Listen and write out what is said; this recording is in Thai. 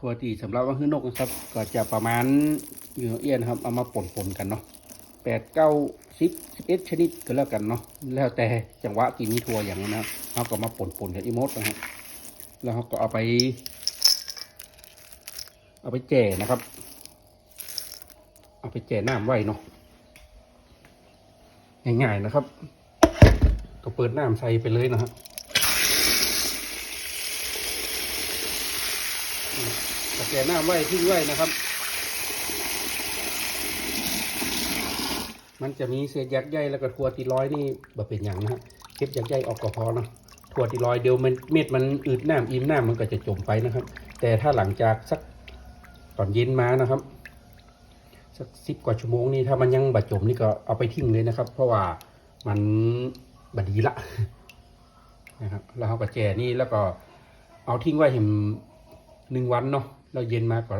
ถั่วที่สำหรับว่าคือนกนะครับ ก็จะประมาณอยู่เอียนครับ เอามาป่นๆกันเนาะแปดเก้าสิบสิบเอ็ดชนิดก็แล้วกันเนาะแล้วแต่จังหวะกินมีถั่วอย่างนั้นนะเขาก็มาป่นๆกับอีโมดนะครับแล้วเขาก็เอาไป เอาไปแจ่นะครับ เอาไปแจ่น้ำไว้เนาะง่ายๆนะครับ ก็เปิดน้ำใส่ไปเลยนะฮะ ก็แจ่น้ำไว้ทิ้งไว้นะครับ มันจะมีเศษยักใยแล้วก็ทัวตีร้อยนี่แบบเป็นอย่างนะฮะเก็บยักใยออกก็พอเนาะทัวตีร้อยเดียวมันเม็ดมันอืดน้ำอิ่มน้ำมันก็จะจมไปนะครับ แต่ถ้าหลังจากสักตอนเย็นมานะครับสักสิบกว่าชั่วโมงนี่ถ้ามันยังบาดจมนี่ก็เอาไปทิ้งเลยนะครับ เพราะว่ามันบดีละนะครับแล้วเขาก็แจนี่แล้วก็เอาทิ้งไว้เห็นหนึ่งวันเนาะ เราเย็นมาก็